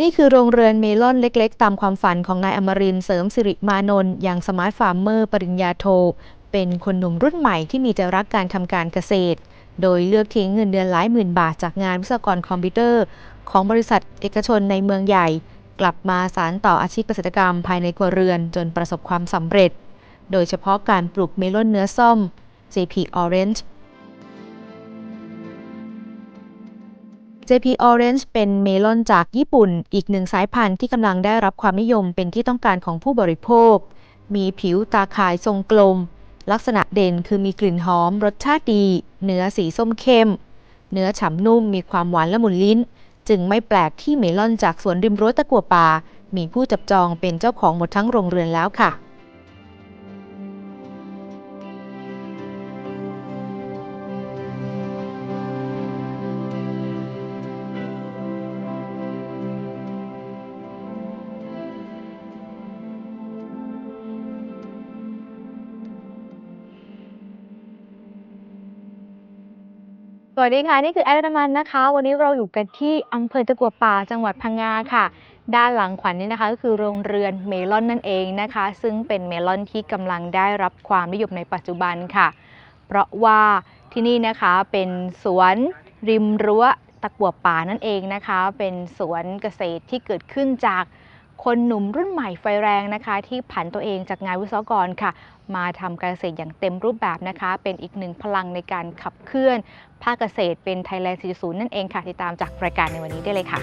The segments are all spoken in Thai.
นี่คือโรงเรือนเมลอนเล็กๆ ตามความฝันของนายอมรินเสริมสิริมานนท์อย่างสมาร์ทฟาร์มเมอร์ปริญญาโท เป็นคนหนุ่มรุ่นใหม่ที่มีใจรักการทำการเกษตร โดยเลือกทิ้งเงินเดือนหลายหมื่นบาทจากงานวิศวกรคอมพิวเตอร์ ของบริษัทเอกชนในเมืองใหญ่ กลับมาสานต่ออาชีพเกษตรกรรมภายในครัวเรือนจนประสบความสำเร็จ โดยเฉพาะการปลูกเมลอนเนื้อส้ม JP Orange JP Orange เป็นเมลอนจากญี่ปุ่น อีกหนึ่งสายพันธุ์ที่กำลังได้รับความนิยมเป็นที่ต้องการของผู้บริโภค มีผิวตาข่ายทรงกลม ลักษณะเด่นคือมีกลิ่นหอม รสชาติดี เนื้อสีส้มเข้ม เนื้อฉ่ำนุ่ม มีความหวานละมุนลิ้น จึงไม่แปลกที่เมลอนจากสวนริมรั้วตะกัวป่า มีผู้จับจองเป็นเจ้าของหมดทั้งโรงเรือนแล้วค่ะ สวัสดีค่ะ นี่คือแอดนามันนะคะ วันนี้เราอยู่กันที่อำเภอตะกัวป่าจังหวัดพังงาค่ะ ด้านหลังขวัญนี่นะคะก็คือโรงเรือนเมลอนนั่นเองนะคะ ซึ่งเป็นเมลอนที่กำลังได้รับความนิยมในปัจจุบันค่ะ เพราะว่าที่นี่นะคะเป็นสวนริมรั้วตะกัวป่านั่นเองนะคะ เป็นสวนเกษตรที่เกิดขึ้นจากคนหนุ่มรุ่นใหม่ไฟแรงนะคะ ที่ผันตัวเองจากงานวิศวกรค่ะ มาทำการเกษตรอย่างเต็มรูปแบบนะคะ เป็นอีกหนึ่งพลังในการขับเคลื่อน ภาคเกษตรเป็น Thailand 4.0นั่นเองค่ะ ติดตามจากรายการในวันนี้ได้เลยค่ะ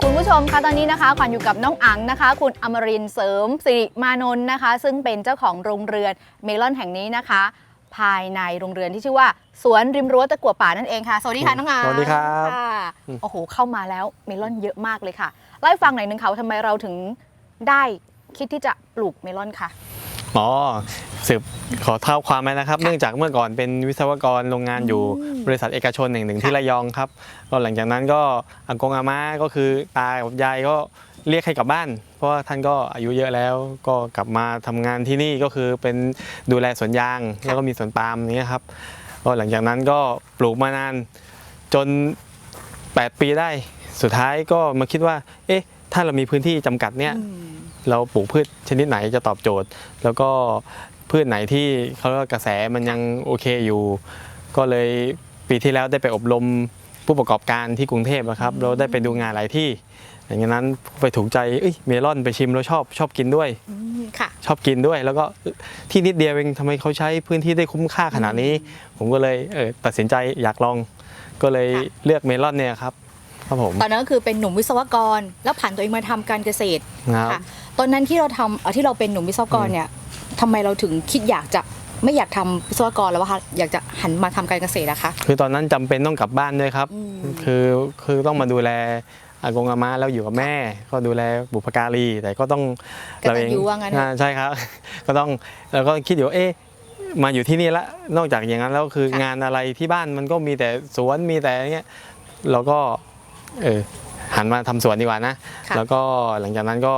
คุณผู้ชมคะตอนนี้นะคะขวัญอยู่กับน้องอังนะคะ คุณอมรินเสริมสิริมานนท์นะคะ ซึ่งเป็นเจ้าของโรงเรือนเมลอนแห่งนี้นะคะ ภายในโรงเรือนที่ชื่อว่า สวนริมรั้วตะกัวป่านั่นเองค่ะ สวัสดีค่ะน้องอังสวัสดีครับค่ะอืมโอ้โห เข้ามาแล้วเมลอนเยอะมากเลยค่ะเล่าให้ฟังหน่อยนึงค่ะว่าทำไมเราถึงได้คิดที่จะปลูกเมลอนค่ะ อ๋อสืบขอเท้าความไหมนะครับ เนื่องจากเมื่อก่อนเป็นวิศวกรโรงงานอยู่อืมบริษัทเอกชนหนึ่งหนึ่งค่ะที่ระยองครับก็หลังจากนั้นก็อากงอาม่าก็คือตากับยายก็เรียกให้กลับบ้าน เพราะว่าท่านก็อายุเยอะแล้วก็กลับมาทำงานที่นี่ก็คือเป็นดูแลสวนยาง แล้วก็มีสวนปาล์มอย่างเนี้ยครับก็หลังจากนั้นก็ปลูกมานานจน 8 ปีได้ สุดท้ายก็มาคิดว่า เอ๊ะ ถ้าเรามีพื้นที่จำกัดเนี่ย เราปลูกพืชชนิดไหนจะตอบโจทย์ แล้วก็พืชไหนที่เขาเรียกว่ากระแสมันยังโอเคอยู่ ก็เลยปีที่แล้วได้ไปอบรมผู้ประกอบการที่กรุงเทพนะครับ เราได้ไปดูงานหลายที่ อย่างนั้นไปถูกใจเอ้ยเมลอนไปชิมแล้วชอบชอบกินด้วย อืมค่ะ ชอบกินด้วย แล้วก็ที่นิดเดียวเองทำไมเขาใช้พื้นที่ได้คุ้มค่าขนาดนี้ ผมก็เลยเออตัดสินใจอยากลอง ก็เลยค่ะ เลือกเมลอนเนี่ยครับครับผมตอนนั้นก็คือเป็นหนุ่มวิศวกร แล้วผ่านตัวเองมาทำการเกษตรครับค่ะตอนนั้นที่เราทำเอ่อที่เราเป็นหนุ่มวิศวกรอืมเนี่ยทำไมเราถึงคิดอยากจะไม่อยากทำวิศวกรแล้วว่าคะอยากจะหันมาทำการเกษตรอะคะ คือตอนนั้นจำเป็นต้องกลับบ้านด้วยครับ อืม คือคือต้องมาดูแล อากงอาม่าแล้วอยู่กับแม่ ก็ดูแลบุพการีแต่ก็ต้องกตัญญูว่างั้นเถอะอ่าใช่ครับ ก็ต้องเราก็คิดอยู่ว่าเอ๊ะมาอยู่ที่นี่ละนอกจากอย่างนั้นแล้วคือค่ะงานอะไรที่บ้านมันก็มีแต่สวนมีแต่อย่างเงี้ยเราก็เออหันมาทำสวนดีกว่านะ ค่ะ แล้วก็หลังจากนั้นก็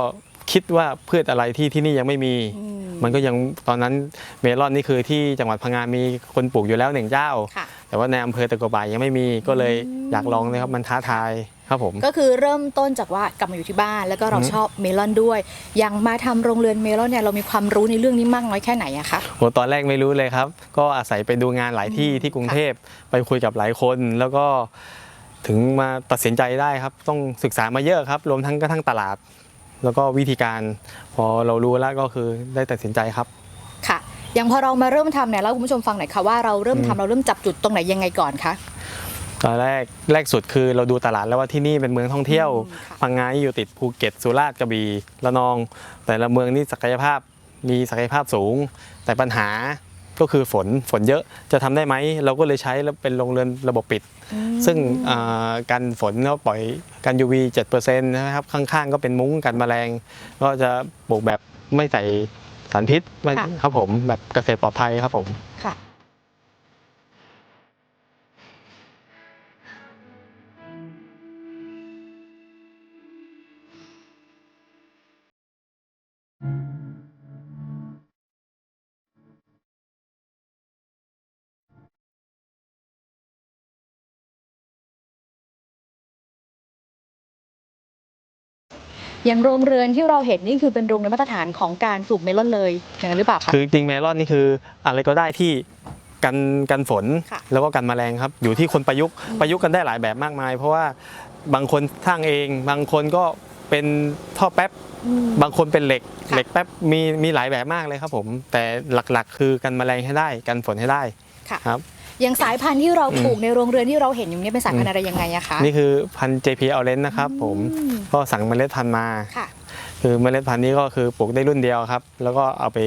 คิดว่าพืชอะไรที่ที่นี่ยังไม่มี อืมมันก็ยังตอนนั้นเมลอนนี่คือที่จังหวัดพังงามีคนปลูกอยู่แล้วหนึ่งเจ้า ค่ะ แต่ว่าในอำเภอตะกัวป่ายังไม่มีก็เลยอยากลองนะครับมันท้าทาย ครับผม ก็คือเริ่มต้นจากว่ากลับมาอยู่ที่บ้าน แล้วก็เราอืมชอบเมลอนด้วยยังมาทำโรงเรือนเมลอนเนี่ยเรามีความรู้ในเรื่องนี้มากน้อยแค่ไหนอะคะโหตอนแรกไม่รู้เลยครับ ก็อาศัยไปดูงานหลายที่ที่กรุงเทพไปคุยกับหลายคนแล้วก็ถึงมาตัดสินใจได้ครับ ต้องศึกษามาเยอะครับ รวมทั้งกระทั่งตลาด แล้วก็วิธีการพอเรารู้แล้วก็คือได้ตัดสินใจครับค่ะ อย่างพอเรามาเริ่มทำเนี่ยเล่าให้คุณผู้ชมฟังหน่อยค่ะว่าเราเริ่มทำเราเริ่มจับจุดตรงไหนยังไงก่อนคะ ตอนแรกแรกสุดคือเราดูตลาดแล้วว่าที่นี่เป็นเมืองท่องเที่ยวอืมค่ะพังงาอยู่ติดภูเก็ตสุราษฎร์กระบี่ระนอง แต่ละเมืองนี่ศักยภาพมีศักยภาพสูง แต่ปัญหาก็คือฝนฝนเยอะจะทำได้ไหมเราก็เลยใช้เป็นโรงเรือนระบบปิด ซึ่งอ่ากันฝนก็ปล่อยกัน UV 7%นะครับข้างๆ ก็เป็นมุ้งกันแมลง ก็จะปลูกแบบไม่ใส่สารพิษไม่ค่ะครับผมแบบเกษตรปลอดภัยครับผม อย่างโรงเรือนที่เราเห็นนี่คือเป็นโรงเรือนมาตรฐานของการปลูกเมลอนเลยอย่างนั้นหรือเปล่าคะ คือจริงเมลอนนี่คืออะไรก็ได้ที่กันกันฝนค่ะ แล้วก็กันแมลงครับ อยู่ที่คนประยุกต์ประยุกต์กันได้หลายแบบมากมาย เพราะว่าบางคนสร้างเอง บางคนก็เป็นท่อแป๊บมบางคนเป็นเหล็กค่ะ เหล็กแป๊บมีมีหลายแบบมากเลยครับผม แต่หลักๆ คือกันแมลงให้ได้กันฝนให้ได้ค่ะ ครับ อย่างสายพันธุ์ที่เราอืมปลูกในโรงเรือนที่เราเห็นอยู่เนี่ยเป็นสายพันธุ์อะไรยังไงอะคะนี่คือพันธุ์ JP Orange นะครับผมอืมก็สั่งเมล็ดพันธุ์มาค่ะคือเมล็ดพันธุ์นี้ก็คือปลูกได้รุ่นเดียวครับ แล้วก็เอาไป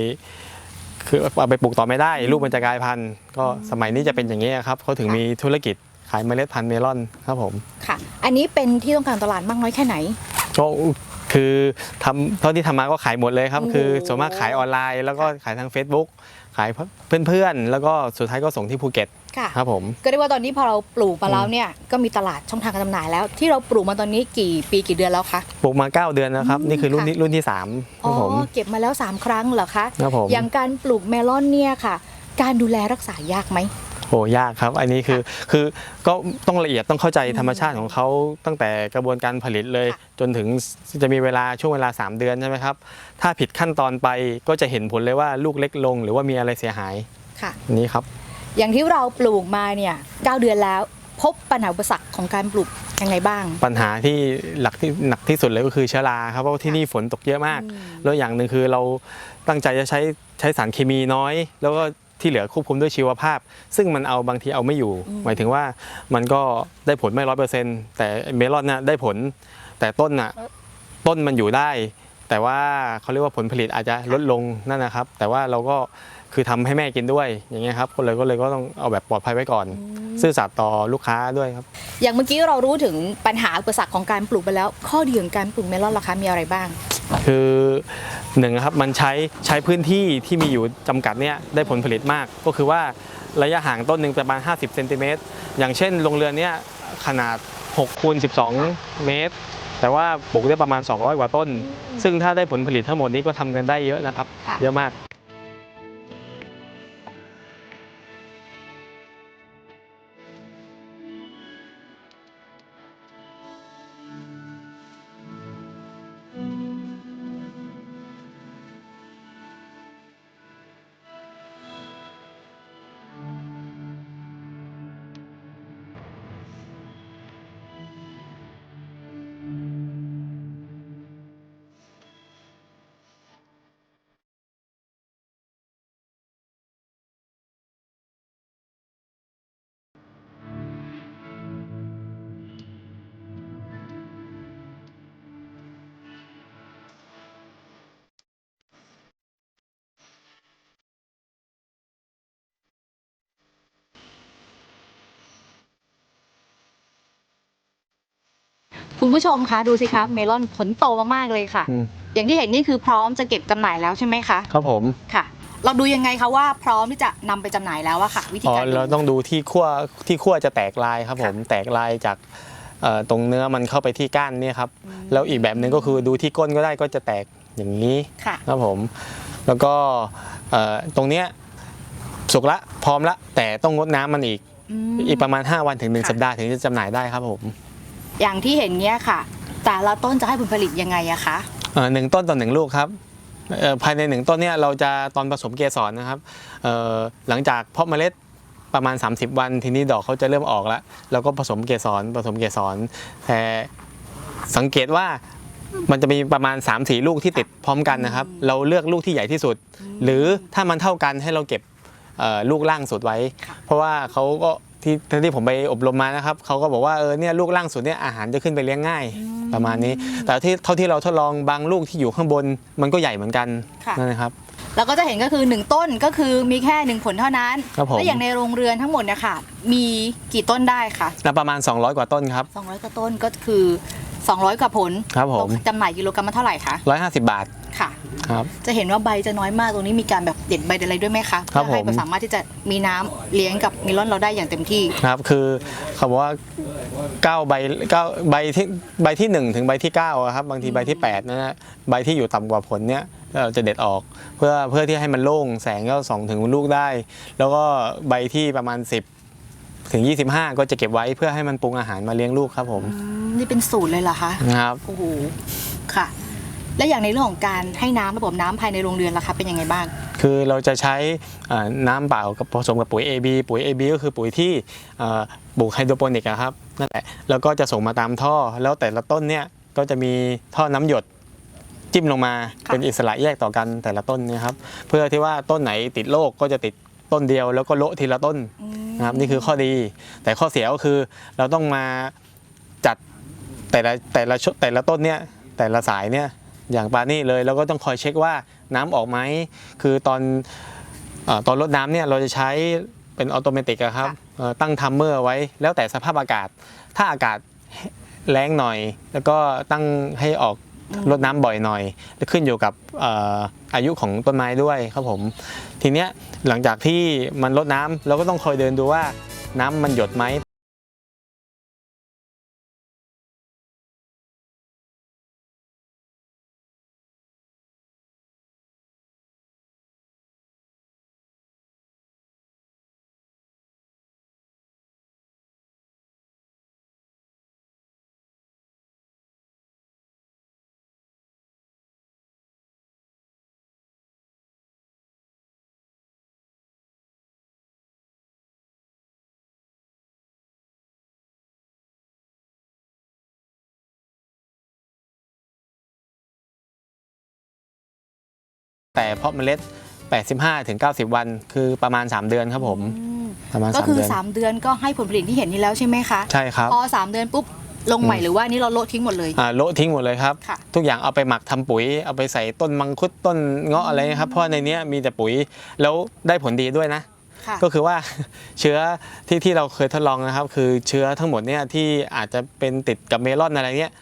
คือเอาไปปลูกต่อไม่ได้ ลูกมันจะกลายพันธุ์ก็สมัยนี้จะเป็นอย่างนี้ครับเขาถึงค่ะมีธุรกิจขายเมล็ดพันธุ์เมลอนครับผมค่ะ อันนี้เป็นที่ต้องการตลาดมากน้อยแค่ไหนก็คือทำเท่าที่ทำมาก็ขายหมดเลยครับโอ้โหคือส่วนมากขายออนไลน์ แล้วก็ขายทาง Facebook ขายเพื่อนๆ แล้วก็สุดท้ายก็ส่งที่ภูเก็ต ค่ะ ครับผม ก็เรียกว่าตอนนี้พอเราปลูกมาแล้วเนี่ยก็มีตลาดช่องทางการจำหน่ายแล้ว ที่เราปลูกมาตอนนี้กี่ปีกี่เดือนแล้วคะ ปลูกมา 9 เดือนนะครับอืมนี่คือรุ่นค่ะที่รุ่นที่3คอ๋รัอบผม เก็บมาแล้ว 3 ครั้งเหรอคะครับผม อย่างการปลูกเมลอนเนี่ยค่ะ การดูแลรักษายากไหม โหยากครับ อันนี้คือคือก็ต้องละเอียดต้องเข้าใจธรรมชาติของเขาตั้งแต่กระบวนการผลิตเลย ค่ะจนถึงจะมีเวลาช่วงเวลา 3 เดือนใช่ไหมครับ ถ้าผิดขั้นตอนไปก็จะเห็นผลเลยว่าลูกเล็กลง หรือว่ามีอะไรเสียหายค่ะ อันนี้ครับ อย่างที่เราปลูกมาเนี่ยเก้าเดือนแล้ว พบปัญหาอุปสรรคของการปลูกยังไงบ้าง ปัญหาที่หลักที่หนักที่สุดเลยก็คือเชื้อราครับเพราะว่าที่นี่ฝนตกเยอะมากอืมแล้วอย่างหนึ่งคือเราตั้งใจจะใช้ใช้สารเคมีน้อย แล้วก็ที่เหลือควบคุมด้วยชีวภาพ ซึ่งมันเอาบางทีเอาไม่อยู่ หมายถึงว่ามันก็ได้ผลไม่ร้อยเปอร์เซ็นต์แต่เมลอนน่ะได้ผล แต่ต้นน่ะต้นมันอยู่ได้ แต่ว่าเขาเรียกว่าผลผลิตอาจจะลดลงนั่นนะครับ แต่ว่าเราก็ คือทำให้แม่กินด้วยอย่างเงี้ยครับก็เลยก็เลยก็ต้องเอาแบบปลอดภัยไว้ก่อน ซื่อสัตย์ต่อลูกค้าด้วยครับ อย่างเมื่อกี้เรารู้ถึงปัญหาอุปสรรคของการปลูกไปแล้ว ข้อดีของการปลูกเมลอนล่ะคะมีอะไรบ้าง คือหนึ่งนะครับมันใช้ใช้พื้นที่ที่มีอยู่จำกัดเนี่ยได้ผลผลิตมาก ก็คือว่าระยะห่างต้นหนึ่งประมาณ 50เซนติเมตรอย่างเช่นโรงเรือนเนี่ยขนาด6คูณ12 เมตร แต่ว่าปลูกได้ประมาณ 200 กว่าต้น ซึ่งถ้าได้ผลผลิตทั้งหมดนี้ก็ทำกันได้เยอะนะครับค่ะเยอะมาก คุณผู้ชมคะดูสิคะเมลอนผลโตมากๆเลยค่ะ อืมอย่างที่เห็นนี่คือพร้อมจะเก็บจำหน่ายแล้วใช่ไหมคะครับผมค่ะ เราดูยังไงคะว่าพร้อมที่จะนำไปจำหน่ายแล้วอะค่ะ วิธีอ๋อการดูเราต้องดูที่ขั้วที่ขั้วจะแตกลายครับผมแตกลายจากเอ่อตรงเนื้อมันเข้าไปที่ก้านเนี่ยครับแล้วอีกแบบหนึ่งก็คือดูที่ก้นก็ได้ก็จะแตกอย่างนี้ค่ะครับผม แล้วก็เอ่อตรงเนี้ยสุกละพร้อมละแต่ต้องงดน้ำมันอีกมอีกประมาณ 5 วันถึง 1 ค่ะ สัปดาห์ถึงจะจำหน่ายได้ครับผม อย่างที่เห็นเนี้ยค่ะ แต่ละต้นจะให้ผลผลิตยังไงอะคะเอ่อหนึ่งต้นต่อหนึ่งลูกครับเอ่อภายในหนึ่งต้นเนี่ยเราจะตอนผสมเกสรนะครับเอ่อหลังจากเพาะเมล็ดประมาณ 30 วัน ทีนี้ดอกเขาจะเริ่มออกแล้วเราก็ผสมเกสรผสมเกสรแต่สังเกตว่ามันจะมีประมาณ 3-4 ลูกที่ติดพร้อมกันนะครับ เราเลือกลูกที่ใหญ่ที่สุด หรือถ้ามันเท่ากันให้เราเก็บเอ่อลูกล่างสุดไว้ เพราะว่าเขาก็ ที่ที่ผมไปอบรมมานะครับเขาก็บอกว่าเออเนี่ยลูกล่างสุดเนี่ยอาหารจะขึ้นไปเลี้ยงง่ายประมาณนี้ แต่ที่เท่าที่เราทดลองบางลูกที่อยู่ข้างบนมันก็ใหญ่เหมือนกันค่ะนั่นนะครับ แล้วก็จะเห็นก็คือ 1 ต้นก็คือมีแค่ 1 ผลเท่านั้น ครับผม แล้วอย่างในโรงเรือนทั้งหมดเนี่ยค่ะมีกี่ต้นได้คะนะประมาณ 200 กว่าต้นครับ 200กว่าต้นก็คือ 200 กว่าผลครับผม จำหน่ายกิโลกรัมละเท่าไหร่คะ 150 บาท ค่ะ ครับ จะเห็นว่าใบจะน้อยมากตรงนี้มีการแบบเด็ดใบเด็ดอะไรด้วยไหมคะครับเพื่อให้ผม สามารถที่จะมีน้ำเลี้ยงกับเมลอนเราได้อย่างเต็มที่ครับคือเขาบอกว่า9ใบ9ใบที่ใบที่1ถึงใบที่9อะครับบางทีใบที่8นั่นนะใบที่อยู่ต่ำกว่าผลเนี่ยเราจะเด็ดออกเพื่อเพื่อที่ให้มันโล่งแสงก็ส่องถึงลูกได้ แล้วก็ใบที่ประมาณ 10 ถึง 25 ก็จะเก็บไว้เพื่อให้มันปรุงอาหารมาเลี้ยงลูกครับผมอืมนี่เป็นสูตรเลยเหรอคะ นะครับ โอ้โห ค่ะ และอย่างในเรื่องของการให้น้ำระบบน้ำภายในโรงเรือนล่ะคะเป็นยังไงบ้าง คือเราจะใช้น้ำเปล่ากับผสมกับปุ๋ย AB ปุ๋ย AB ก็คือปุ๋ยที่ปลูกไฮโดรโปนิกอะครับนั่นแหละแล้วก็จะส่งมาตามท่อ แล้วแต่ละต้นเนี่ยก็จะมีท่อน้ำหยดจิ้มลงมาเป็นอิสระแยกต่อกันแต่ละต้นนะครับเพื่อที่ว่าต้นไหนติดโรคก็จะติดต้นเดียวแล้วก็โละทีละต้นนะครับนี่คือข้อดี แต่ข้อเสียก็คือเราต้องมาจัดแต่ละแต่ละแต่ละต้นเนี่ยแต่ละสายเนี่ย อย่างปานี่เลยเราก็ต้องคอยเช็คว่าน้ำออกไหมคือตอนเอ่อตอนรดน้ำเนี่ยเราจะใช้เป็นออโตเมติกอะครับค่ะเอ่อตั้งทัมเมอร์ไว้แล้วแต่สภาพอากาศ ถ้าอากาศแรงหน่อย แล้วก็ตั้งให้ออกรดน้ำบ่อยหน่อยแล้วขึ้นอยู่กับเอ่ออายุของต้นไม้ด้วยครับผมทีเนี้ยหลังจากที่มันลดน้ำเราก็ต้องคอยเดินดูว่าน้ำมันหยดไหม แต่เพาะเมล็ด 85ถึง90 วัน คือประมาณ 3 เดือนครับผมอืมประมาณก็3คือ เดือน 3 เดือนก็ให้ผลผลิตที่เห็นนี่แล้วใช่ไหมคะใช่ครับ พอ 3 เดือนปุ๊บลงใหม่อืมหรือว่านี่เราโละทิ้งหมดเลย อ่าโละทิ้งหมดเลยครับ ค่ะ ทุกอย่างเอาไปหมักทำปุ๋ย เอาไปใส่ต้นมังคุดต้นเงาะอะไรนะครับ เพราะในเนี้ยมีแต่ปุ๋ยแล้วได้ผลดีด้วยนะ ค่ะ ก็คือว่า เชื้อที่ที่เราเคยทดลองนะครับ คือเชื้อทั้งหมดเนี่ยที่อาจจะเป็นติดกับเมลอนอะไรเนี่ย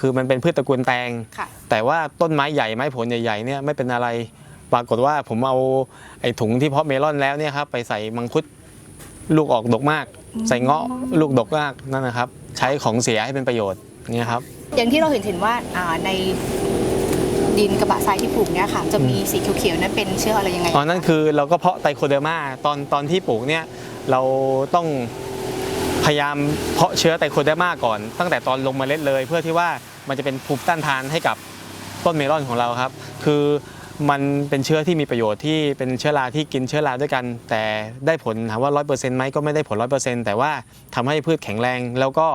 คือมันเป็นพืชตระกูลแตง ค่ะ แต่ว่าต้นไม้ใหญ่ไม้ผลใหญ่ๆเนี่ยไม่เป็นอะไร ปรากฏว่าผมเอาไอ้ถุงที่เพาะเมลอนแล้วเนี่ยครับไปใส่มังคุดลูกออกดกมาก ใส่เงาะลูกดกมากนั่นนะครับ ใช้ของเสียให้เป็นประโยชน์เนี่ยครับ อย่างที่เราเห็นเห็นว่าอ่าในดินกระบะทรายที่ปลูกเนี่ยค่ะ จะมีสีเขียวๆนั้นเป็นเชื้ออะไรยังไง อ๋อนั่นคือเราก็เพาะไตโคเดอร์มาตอนตอนที่ปลูกเนี่ยเราต้อง พยายามเพาะเชื้อไตโคเดอร์มาก่อน ตั้งแต่ตอนลงเมล็ดเลย เพื่อที่ว่ามันจะเป็นภูมิต้านทานให้กับต้นเมลอนของเราครับ คือมันเป็นเชื้อที่มีประโยชน์ที่เป็นเชื้อราที่กินเชื้อราด้วยกัน แต่ได้ผลถามว่า100%ไหมก็ไม่ได้ผล100%แต่ว่าทำให้พืชแข็งแรงแล้วก็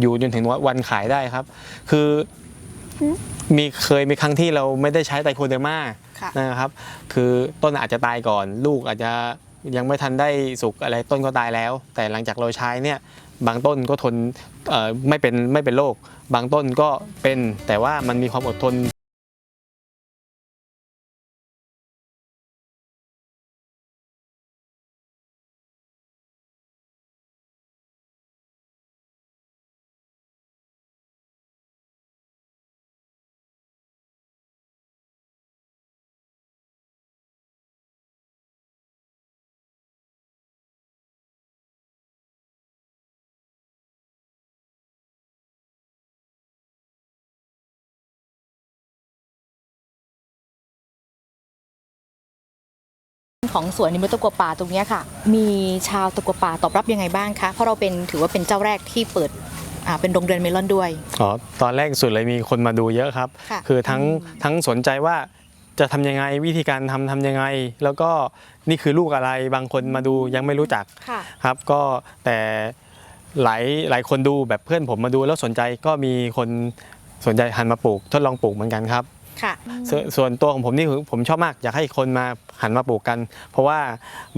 อยู่จนถึงวันขายได้ครับ คือมีเคยมีครั้งที่เราไม่ได้ใช้ไตโคเดอร์มาค่ะนะครับ คือต้นอาจจะตายก่อน ลูกอาจจะ ยังไม่ทันได้สุกอะไรต้นก็ตายแล้ว แต่หลังจากเราใช้เนี่ยบางต้นก็ทนไม่เป็นไม่เป็นโรคบางต้นก็เป็น แต่ว่ามันมีความอดทน ของสวนนิมุตตะกัวป่าตรงเนี้ยค่ะ มีชาวตะกัวป่าตอบรับยังไงบ้างคะ เพราะเราเป็นถือว่าเป็นเจ้าแรกที่เปิดอ่าเป็นโรงเรือนเมลอนด้วย อ๋อ ตอนแรกสุดเลยมีคนมาดูเยอะครับค่ะคือทั้งทั้งสนใจว่าจะทำยังไงวิธีการทำทำยังไง แล้วก็นี่คือลูกอะไรบางคนมาดูยังไม่รู้จักค่ะครับ ก็แต่หลายหลายคนดูแบบเพื่อนผมมาดูแล้วสนใจก็มีคนสนใจหันมาปลูกทดลองปลูกเหมือนกันครับ ค่ะสวนส่วนตัวของผมนี่คือผมชอบมากอยากให้คนมาหันมาปลูกกัน เพราะว่า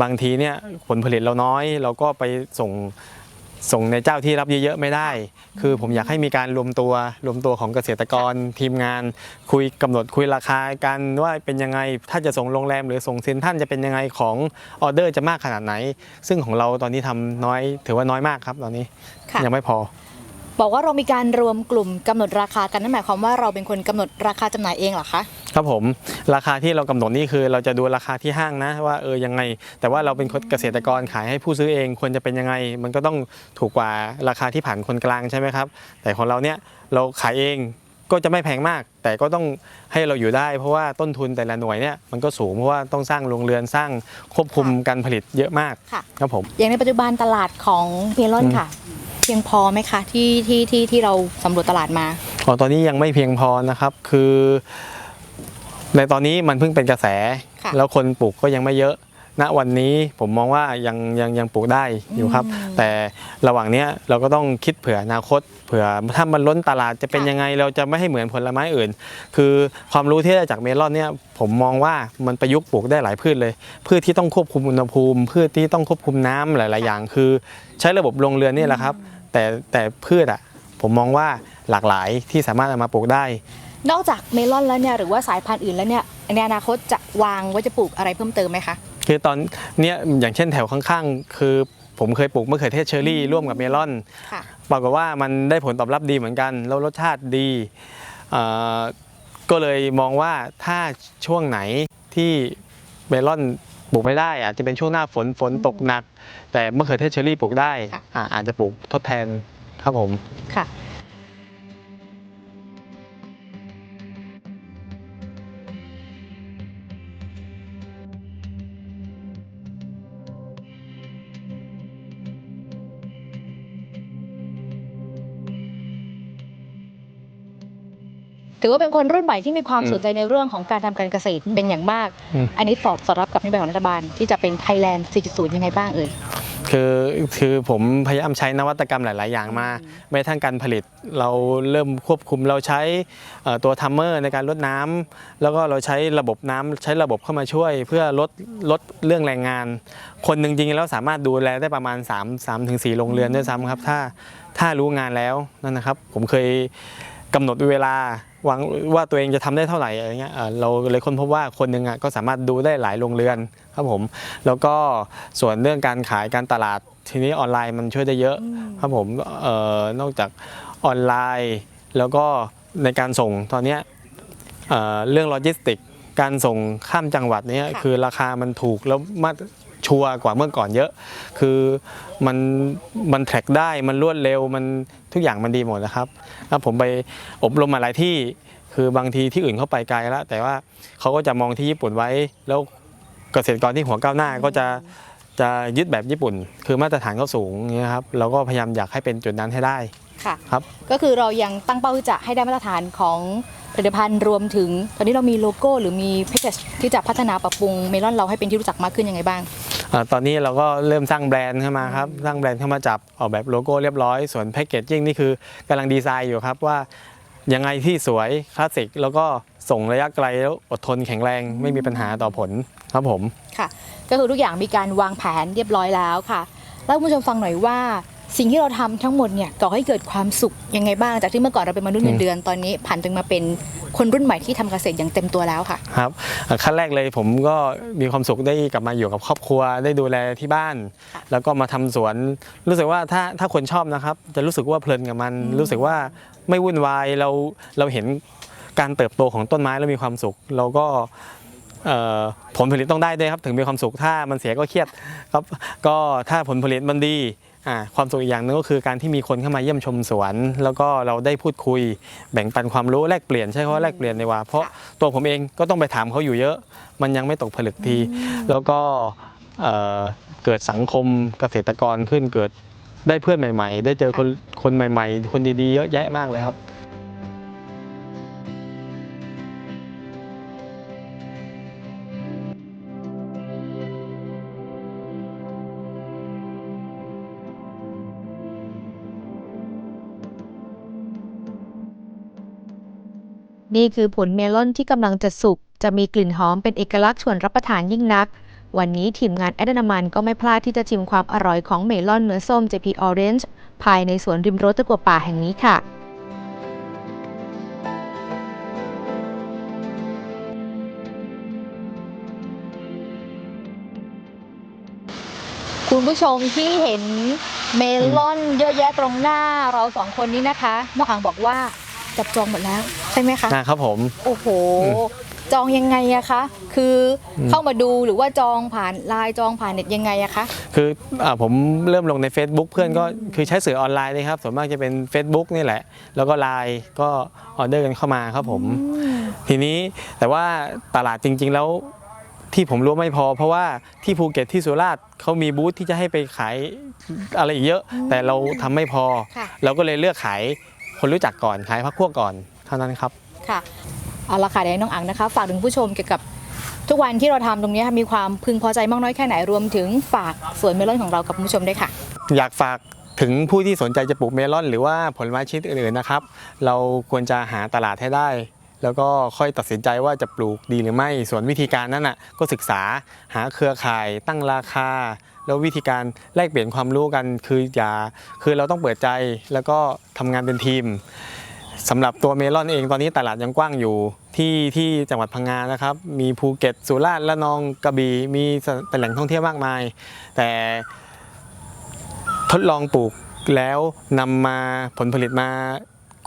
บางทีเนี่ยผลผลิตเราน้อย เราก็ไปส่งส่งในเจ้าที่รับเยอะๆไม่ได้ คือผมอยากให้มีการรวมตัวรวมตัวของเกษตรกรทีมงาน คุยกำหนดคุยราคากันว่าเป็นยังไงถ้าจะส่งโรงแรมหรือส่งเซ็นทรันจะเป็นยังไงของออเดอร์จะมากขนาดไหน ซึ่งของเราตอนนี้ทำน้อยถือว่าน้อยมากครับตอนนี้ค่ะ ยังไม่พอ บอกว่าเรามีการรวมกลุ่มกำหนดราคากันนั่นหมายความว่าเราเป็นคนกำหนดราคาจำหน่ายเองเหรอคะครับผมราคาที่เรากำหนดนี่คือเราจะดูราคาที่ห้างนะว่าเออยังไง แต่ว่าเราเป็นคนเกษตรกรขายให้ผู้ซื้อเองควรจะเป็นยังไง มันก็ต้องถูกกว่าราคาที่ผ่านคนกลางใช่ไหมครับ แต่ของเราเนี่ยเราขายเองก็จะไม่แพงมาก แต่ก็ต้องให้เราอยู่ได้ เพราะว่าต้นทุนแต่ละหน่วยเนี่ยมันก็สูงเพราะว่าต้องสร้างโรงเรือนสร้างควบคุมการผลิตเยอะมากค่ะครับผมอย่างในปัจจุบันตลาดของเมลอนอืมค่ะ เพียงพอไหมคะที่ที่ที่ที่เราสำรวจตลาดมาอ๋อตอนนี้ยังไม่เพียงพอนะครับคือ ในตอนนี้มันเพิ่งเป็นกระแส ค่ะ แล้วคนปลูกก็ยังไม่เยอะ ณ วันนี้ผมมองว่ายังยังยังปลูกได้อยู่ครับอืมแต่ระหว่างเนี้ยเราก็ต้องคิดเผื่ออนาคต เผื่อถ้ามันล้นตลาดจะเป็นค่ะ ยังไง เราจะไม่ให้เหมือนผลไม้อื่น คือความรู้ที่ได้จากเมลอนเนี่ยผมมองว่ามันประยุกต์ปลูกได้หลายพืชเลย พืชที่ต้องควบคุมอุณหภูมิ พืชที่ต้องควบคุมน้ำหลาย ๆ อย่าง คือ ใช้ระบบโรงเรือนนี่แหละครับ แต่แต่พืชอะผมมองว่าหลากหลายที่สามารถเอามาปลูกได้ นอกจากเมลอนแล้วเนี่ยหรือว่าสายพันธุ์อื่นแล้วเนี่ยในอนาคตจะวางไว่าจะปลูกอะไรเพิ่มเติมไหมคะคือตอนเนี้ยอย่างเช่นแถวข้างๆ คือผมเคยปลูกมะเขือเทศเชอรี่ร่วมกับเมลอนค่ะ ปรากฏว่ามันได้ผลตอบรับดีเหมือนกัน แล้วรสชาติดีเอ่อก็เลยมองว่าถ้าช่วงไหนที่เมลอน ปลูกไม่ได้อาจจะเป็นช่วงหน้าฝนฝนตกหนัก แต่มะเขือเทศเชอรี่ปลูกได้ค่ะอ่าอาจจะปลูกทดแทนครับผมค่ะ ถือว่าเป็นคนรุ่นใหม่ที่มีความอืมสนใจในเรื่องของการทำการเกษตรเป็นอย่างมากอืมอันนี้ตอบสอดรับกับนโยบายของรัฐบาลที่จะเป็นไทยแลนด์ 4.0 ยังไงบ้างเอ่ยคือคือผมพยายามใช้นวัตกรรมหลาย ๆ อย่างมาไม่ทั้งการผลิตเราเริ่มควบคุมเราใช้เอ่อตัวทัมเมอร์ในการลดน้ำแล้วก็เราใช้ระบบน้ำใช้ระบบเข้ามาช่วย เพื่อลดลดเรื่องแรงงาน คนหนึ่งจริงๆแล้วสามารถดูแลได้ประมาณ 3 3 ถึง4โรงเรือนด้วยซ้ำครับ ถ้าถ้ารู้งานแล้วนั่นนะครับ ผมเคย กำหนดเวลาวางว่าตัวเองจะทำได้เท่าไหร่อะไรเงี้ยเอ่อเราเลยค้นพบว่าคนหนึ่งอะก็สามารถดูได้หลายโรงเรือนครับผมแล้วก็ส่วนเรื่องการขายการตลาดทีนี้ออนไลน์มันช่วยได้เยอะครับผมเอ่อนอกจากออนไลน์ แล้วก็ในการส่งตอนเนี้ยเอ่อเรื่องโลจิสติก การส่งข้ามจังหวัดเนี้ยค่ะคือราคามันถูกแล้วมา ชัวร์กว่าเมื่อก่อนเยอะ คือมันมันแทร็กได้มันรวดเร็วมันทุกอย่างมันดีหมดนะครับแล้วผมไปอบรมมาหลายที่ คือบางทีที่อื่นเขาไปไกลแล้วแต่ว่าเขาก็จะมองที่ญี่ปุ่นไว้ แล้วเกษตรกรที่หัวก้าวหน้าก็จะจะยึดแบบญี่ปุ่น คือมาตรฐานเขาสูงอย่างเงี้ยครับเราก็พยายามอยากให้เป็นจุดนั้นให้ได้ค่ะครับก็คือเรายังตั้งเป้าที่จะให้ได้มาตรฐานของผลิตภัณฑ์รวมถึง ตอนนี้เรามีโลโก้หรือมีแพคเกจที่จะพัฒนาปรับปรุงเมลอนเราให้เป็นที่รู้จักมากขึ้นยังไงบ้างอ่า ตอนนี้เราก็เริ่มสร้างแบรนด์เข้ามาครับสร้างแบรนด์เข้ามาจับออกแบบโลโก้เรียบร้อย ส่วนแพคเกจจิ้งนี่คือกำลังดีไซน์อยู่ครับว่ายังไงที่สวยคลาสสิกแล้วก็ส่งระยะไกลแล้วอดทนแข็งแรงไม่มีปัญหาต่อผลครับผมค่ะ ก็คือทุกอย่างมีการวางแผนเรียบร้อยแล้วค่ะแล้วคุณผู้ชมฟังหน่อยว่า สิ่งที่เราทำทั้งหมดเนี่ยก่อให้เกิดความสุขยังไงบ้างจากที่เมื่อก่อนเราเป็นมนุษย์เงินเดือนตอนนี้ผันตัวมาเป็นคนรุ่นใหม่ที่ทำเกษตรอย่างเต็มตัวแล้วค่ะครับอ่าขั้นแรกเลยผมก็มีความสุขได้กลับมาอยู่กับครอบครัวได้ดูแลที่บ้านค่ะแล้วก็มาทำสวน รู้สึกว่าถ้าถ้าคนชอบนะครับ จะรู้สึกว่าเพลินกับมัน รู้สึกว่าไม่วุ่นวายเราเราเห็นการเติบโตของต้นไม้แล้วมีความสุข เราก็เอ่อผลผลิตต้องได้ด้วยครับ ถึงมีความสุขถ้ามันเสียก็เครียดครับ ก็ถ้าผลผลิตมันดีอ่า ความสุขอีกอย่างหนึงก็คือการที่มีคนเข้ามาเยี่ยมชมสวน แล้วก็เราได้พูดคุย แบ่งปันความรู้แลกเปลี่ยนใช่คำว่าแลกเปลี่ยนในว่า เพราะตัวผมเองก็ต้องไปถามเขาอยู่เยอะ มันยังไม่ตกผลึกที แล้วก็เอ่อเกิดสังคมเกษตรกรขึ้นเกิดได้เพื่อนใหม่ ๆ ได้เจอคนคนใหม่ ๆ คนดีๆ เยอะแยะมากเลยครับ นี่คือผลเมลอนที่กำลังจะสุก จะมีกลิ่นหอมเป็นเอกลักษณ์ชวนรับประทานยิ่งนัก วันนี้ทีมงานแอดนามันก็ไม่พลาดที่จะชิมความอร่อยของเมลอนเนื้อส้ม JP Orange ภายในสวนริมรถตะกัวป่าแห่งนี้ค่ะคุณผู้ชมที่เห็นเมลอนเยอะแยะตรงหน้าเราสองคนนี้นะคะน้องอังบอกว่า จับจองหมดแล้วใช่ไหมคะนะครับผม โอ้โหอืมจองยังไงอะคะ คืออมเข้ามาดูหรือว่าจองผ่านไลน์จองผ่านเน็ตยังไงอะคะ คืออาผมเริ่มลงใน Facebook เพื่อนก็คือใช้สื่อออนไลน์นะครับส่วนมากจะเป็น Facebook นี่แหละ แล้วก็ไลน์ก็ออเดอร์กันเข้ามาครับผม ทีนี้แต่ว่าตลาดจริง ๆ แล้วที่ผมรู้ไม่พอ เพราะว่าที่ภูเก็ตที่สุราษฎร์เขามีบูธที่จะให้ไปขายอะไรอีกเยอะ แต่เราทำไม่พอ ค่ะ เราก็เลยเลือกขาย คนรู้จักก่อนขายพักพวกก่อนเท่านั้นครับค่ะเอาละค่ะเดี๋ยวให้น้องอังนะคะ ฝากถึงผู้ชมเกี่ยวกับทุกวันที่เราทำตรงนี้ค่ะมีความพึงพอใจมากน้อยแค่ไหนรวมถึงฝากสวนเมลอนของเรากับคุณผู้ชมด้วยค่ะ อยากฝากถึงผู้ที่สนใจจะปลูกเมลอน หรือว่าผลไม้ชนิดอื่นๆนะครับ เราควรจะหาตลาดให้ได้ แล้วก็ค่อยตัดสินใจว่าจะปลูกดีหรือไม่ส่วนวิธีการนั้นน่ะก็ศึกษาหาเครือข่ายตั้งราคา แล้ววิธีการแลกเปลี่ยนความรู้กันคืออย่าคือเราต้องเปิดใจแล้วก็ทำงานเป็นทีมสำหรับตัวเมลอนเองตอนนี้ตลาดยังกว้างอยู่ที่ที่จังหวัดพังงานะครับ มีภูเก็ตสุราษฎร์ละนองกระบี่มีเป็นแหล่งท่องเที่ยวมากมาย แต่ทดลองปลูกแล้วนำมาผลผลิตมา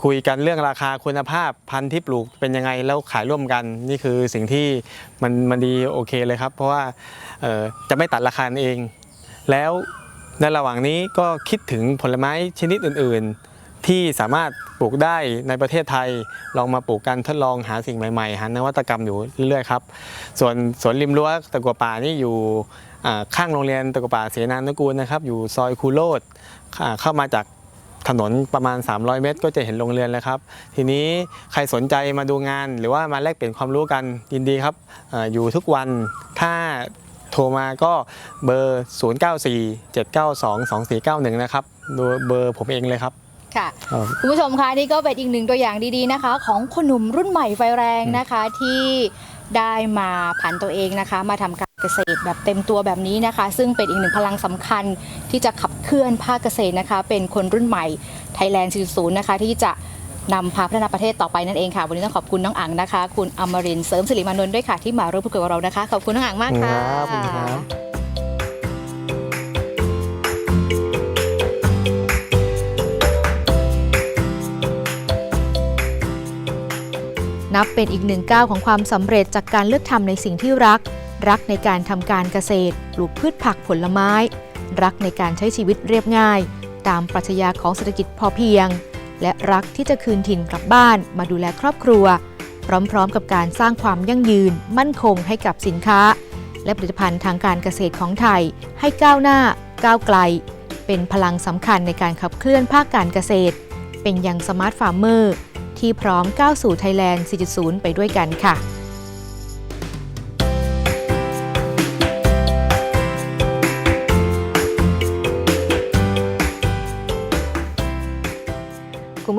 คุยกันเรื่องราคาคุณภาพพันธุ์ที่ปลูกเป็นยังไงแล้วขายร่วมกัน นี่คือสิ่งที่มันมันดีโอเคเลยครับ เพราะว่าจะไม่ตัดราคาเอง แล้วในระหว่างนี้ก็คิดถึงผลไม้ชนิดอื่นๆ ที่สามารถปลูกได้ในประเทศไทย ลองมาปลูกกันทดลองหาสิ่งใหม่ๆ หานวัตกรรมอยู่เรื่อยๆครับ ส่วนสวนริมรั้วตะกัวป่านี่อยู่ข้างโรงเรียนตะกัวป่าเสนานุกูลนะครับ อยู่ซอยคูโรดเข้ามาจากถนนประมาณ 300 เมตร ก็จะเห็นโรงเรียนแล้วครับ ทีนี้ใครสนใจมาดูงาน หรือว่ามาแลกเปลี่ยนความรู้กันยินดีครับออยู่ทุกวันถ้า ทรมาก็เบอร์ 0947922491 นะครับดูเบอร์ผมเองเลยครับค่ะครับคุณผู้ชมคะนี่ก็เป็นอีกหนึ่งตัวอย่างดีๆนะคะ ของคนหนุ่มรุ่นใหม่ไฟแรงนะคะที่ได้มาผันตัวเองนะคะ มาทำการเกษตรแบบเต็มตัวแบบนี้นะคะ ซึ่งเป็นอีกหนึ่งพลังสำคัญที่จะขับเคลื่อนภาคเกษตรนะคะ เป็นคนรุ่นใหม่ไทยแลนด์40นะคะที่จะ นำพาพัฒนาประเทศต่อไปนั่นเองค่ะ วันนี้ต้องขอบคุณน้องอังนะคะ คุณอมรินทร์เสริมสิริมานนท์ด้วยค่ะที่มาร่วมพูดคุยกับเรานะคะ ขอบคุณน้องอังมากค่ะครับขอบคุณครับ นับเป็นอีกหนึ่งก้าวของความสำเร็จจากการเลือกทำในสิ่งที่รัก รักในการทำการเกษตร ปลูกพืชผักผลไม้ รักในการใช้ชีวิตเรียบง่าย ตามปรัชญาของเศรษฐกิจพอเพียง และรักที่จะคืนถิ่นกลับบ้านมาดูแลครอบครัว พร้อมๆ กับการสร้างความยั่งยืน มั่นคงให้กับสินค้า และผลิตภัณฑ์ทางการเกษตรของไทย ให้ก้าวหน้า ก้าวไกล เป็นพลังสำคัญในการขับเคลื่อนภาคการเกษตร เป็นอย่างสมาร์ทฟาร์มเมอร์ที่พร้อมก้าวสู่ไทยแลนด์ 4.0 ไปด้วยกันค่ะ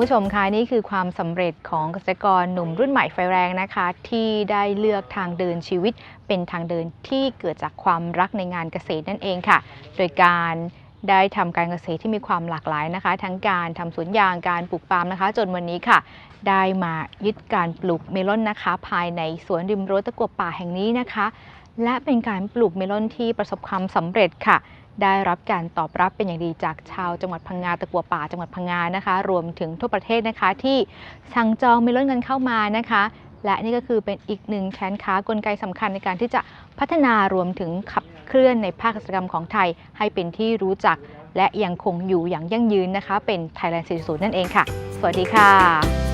ผู้ชมคะนี่คือความสำเร็จของเกษตรกรหนุ่มรุ่นใหม่ไฟแรงนะคะ ที่ได้เลือกทางเดินชีวิต เป็นทางเดินที่เกิดจากความรักในงานเกษตรนั่นเองค่ะ โดยการได้ทำการเกษตรที่มีความหลากหลายนะคะ ทั้งการทำสวนยางการปลูกปาล์มนะคะ จนวันนี้ค่ะ ได้มายึดการปลูกเมลอนนะคะ ภายในสวนริมรั้วตะกัวป่าแห่งนี้นะคะ และเป็นการปลูกเมลอนที่ประสบความสำเร็จค่ะ ได้รับการตอบรับเป็นอย่างดีจากชาวจังหวัดพังงาตะกัวป่าจังหวัดพังงานะคะ รวมถึงทั่วประเทศนะคะ ที่สั่งจองเมลอนกันเข้ามานะคะ และนี่ก็คือเป็นอีกหนึ่งแขนขากลไกสำคัญในการที่จะพัฒนารวมถึงขับเคลื่อนในภาคเกษตรกรรมของไทย ให้เป็นที่รู้จัก และยังคงอยู่อย่างยั่งยืนนะคะ เป็น Thailand 40นั่นเองค่ะ สวัสดีค่ะ